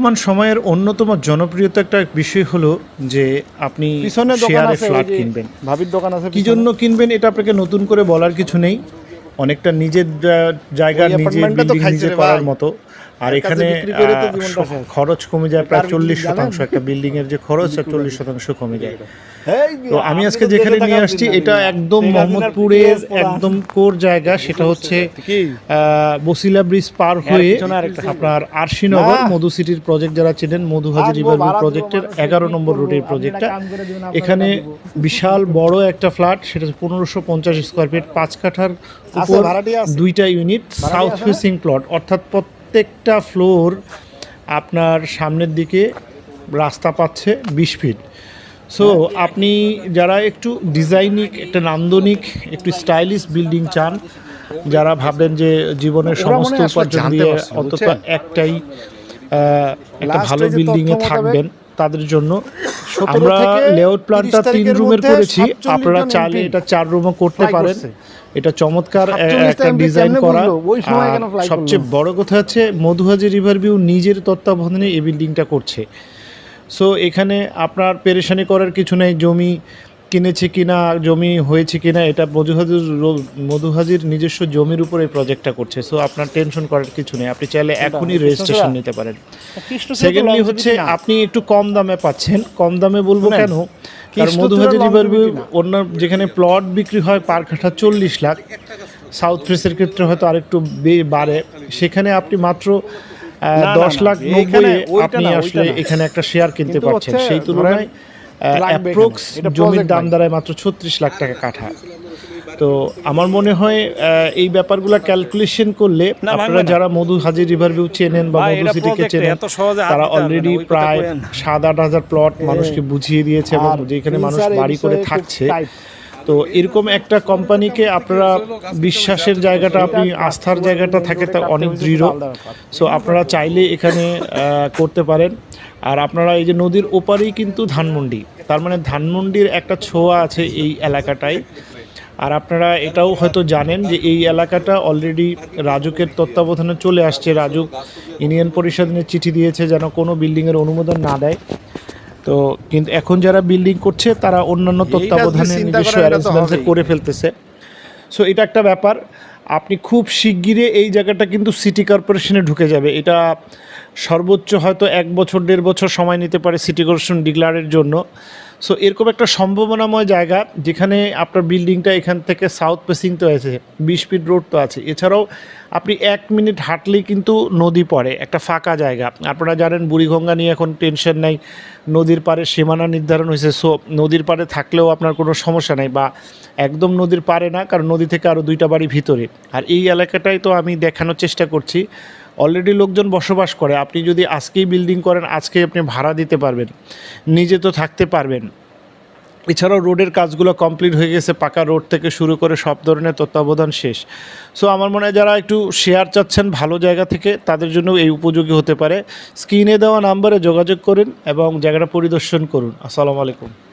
বর্তমান সময়ের অন্যতম জনপ্রিয়তা একটা বিষয় হলো যে আপনি শেয়ারে ফ্ল্যাট কিনবেন। ভাবির দোকান আছে কি জন্য কিনবেন এটা আপনাকে নতুন করে বলার কিছু নেই। অনেকটা নিজের জায়গা নিজে বিল্ডিং নিজে করার মতো। আর এখানে। খরচ কমে যায় প্রায় চল্লিশ শতাংশ একটা বিল্ডিং এর যে খরচ চল্লিশ শতাংশ কমে যায়। তো আমি আজকে যেখানে নিয়ে আসছি এটা একদম মোহাম্মদপুরের একদম কোর জায়গা সেটা হচ্ছে বসিলা ব্রিজ পার হয়ে আপনার আরশিনগর মধু সিটির প্রজেক্ট যারা চেনেন মধু হাজি রিভার প্রজেক্টের এগারো নম্বর? রোডের প্রজেক্টটা এখানে বিশাল বড় একটা ফ্ল্যাট সেটা পনেরোশো পঞ্চাশ স্কোয়ার ফিট পাঁচ কাঠার উপর দুইটা ইউনিট সাউথ ফেসিং প্লট অর্থাৎ প্রত্যেকটা ফ্লোর আপনার সামনের দিকে রাস্তা পাচ্ছে বিশ ফিট সো আপনি যারা একটু ডিজাইনিক একটা নান্দনিক একটু স্টাইলিশ বিল্ডিং চান যারা ভাববেন যে জীবনের সমস্ত উপার্জন দিয়ে অন্তত একটাই একটা ভালো এ যে বিল্ডিং এ তথ্য মোতাবেক থাকবেন। তাদের জন্য। আমরা লেআউট প্ল্যানটা তিন রুমের করেছি। আপনারা চাইলে এটা চার রুমও করতে পারেন। এটা চমৎকার একটা ডিজাইন করা। সবচেয়ে বড় কথা হচ্ছে মধুহাজি রিভার ভিউ নিজের তত্ত্বাবধানে এই বিল্ডিংটা করছে। সো এখানে আপনার পেরেশানি করার কিছু নেই জমি কিনেছে কিনা জমি হয়েছে কিনা এটা মধুহাজির মধুহাজির নিজস্ব জমির উপরে প্রজেক্টটা করছে। সো আপনার টেনশন করার কিছু নেই। আপনি চাইলে এখনই রেজিস্ট্রেশন নিতে পারেন। সেকেন্ডলি হচ্ছে আপনি একটু কম দামে পাচ্ছেন। কম দামে বলব কেন? কারণ কৃষ্ণচূড়া মধুহাজি রিভার ভিউ longevity না। অন্য যেখানে প্লট বিক্রি হয় পার কাঠা চল্লিশ লাখ সাউথ ফেসের ক্ষেত্রে হয়তো আরেকটু বাড়ে। সেখানে আপনি মাত্র দশ লাখ নব্বই আপনি আসলে এখানে একটা শেয়ার কিনতে পারছেন। সেই তুলনায় অ্যাপ্রোক্স জমির দাম। দাঁড়ায় মাত্র ছত্রিশ লাখ টাকা কাঠা। তো আমার মনে হয় এই ব্যাপারগুলো ক্যালকুলেশন করলে আপনারা যারা মধু হাজির রিভার ভিউ চেনেন বা মধু সিটিকে চেনেন তারা অলরেডি প্রায় সাত আট হাজার প্লট মানুষকে বুঝিয়ে দিয়েছে এবং যেখানে মানুষ বাড়ি করে থাকছে। তো এরকম একটা কোম্পানিকে আপনারা বিশ্বাসের জায়গাটা আপনি আস্থার জায়গাটা থাকে তা অনেক দৃঢ়। সো আপনারা চাইলে এখানে করতে পারেন। আর আপনারা এই যে নদীর ওপারেই কিন্তু ধানমন্ডি তার মানে ধানমন্ডির একটা ছোঁয়া আছে এই এলাকাটায়। আর আপনারা এটাও হয়তো জানেন যে এই এলাকাটা অলরেডি রাজুকের তত্ত্বাবধানে চলে আসছে। রাজুক ইউনিয়ন পরিষদের চিঠি দিয়েছে যেন কোনো বিল্ডিংয়ের অনুমোদন না দেয়। তো কিন্তু এখন যারা বিল্ডিং করছে তারা অন্যান্য তত্ত্বাবধানে নিজস্ব অ্যারেঞ্জমেন্টসে করে ফেলতেছে। সো এটা একটা ব্যাপার। আপনি খুব শিগগিরে এই জায়গাটা কিন্তু সিটি কর্পোরেশনে ঢুকে যাবে। এটা সর্বোচ্চ হয়তো এক বছর, দেড় বছর সময় নিতে পারে সিটি কর্পোরেশন ডিক্লারের জন্য। সো এরকম একটা সম্ভাবনাময় জায়গা যেখানে আপনার বিল্ডিংটা এখান থেকে সাউথ ফেসিং তো আছে বিশ ফিট রোড তো আছে। এছাড়াও আপনি এক মিনিট হাঁটলেই কিন্তু নদী পড়ে, একটা ফাঁকা জায়গা। আপনারা জানেন বুড়িগঙ্গা নিয়ে এখন টেনশন নাই, নদীর পাড়ে সীমানা নির্ধারণ হয়েছে। সো নদীর পাড়ে থাকলেও আপনার কোনো সমস্যা নেই বা একদম নদীর পারে না, কারণ নদী থেকে আরও দুইটা বাড়ি ভিতরে। আর এই এলাকাটাই তো আমি দেখানোর চেষ্টা করছি। অলরেডি লোকজন বসবাস করে। আপনি যদি আজকেই বিল্ডিং করেন, আজকেই আপনি ভাড়া দিতে পারবেন। নিজে তো থাকতে পারবেন। এছাড়াও রোডের কাজগুলো কমপ্লিট হয়ে গেছে, পাকা রোড থেকে শুরু করে সব ধরনের তত্ত্বাবধান শেষ। সো আমার মনে হয় যারা একটু শেয়ার চাচ্ছেন ভালো জায়গা থেকে, তাদের জন্য এই উপযোগী হতে পারে। স্ক্রিনে দেওয়া নাম্বারে যোগাযোগ করুন এবং জায়গাটা পরিদর্শন করুন। আসসালামু আলাইকুম।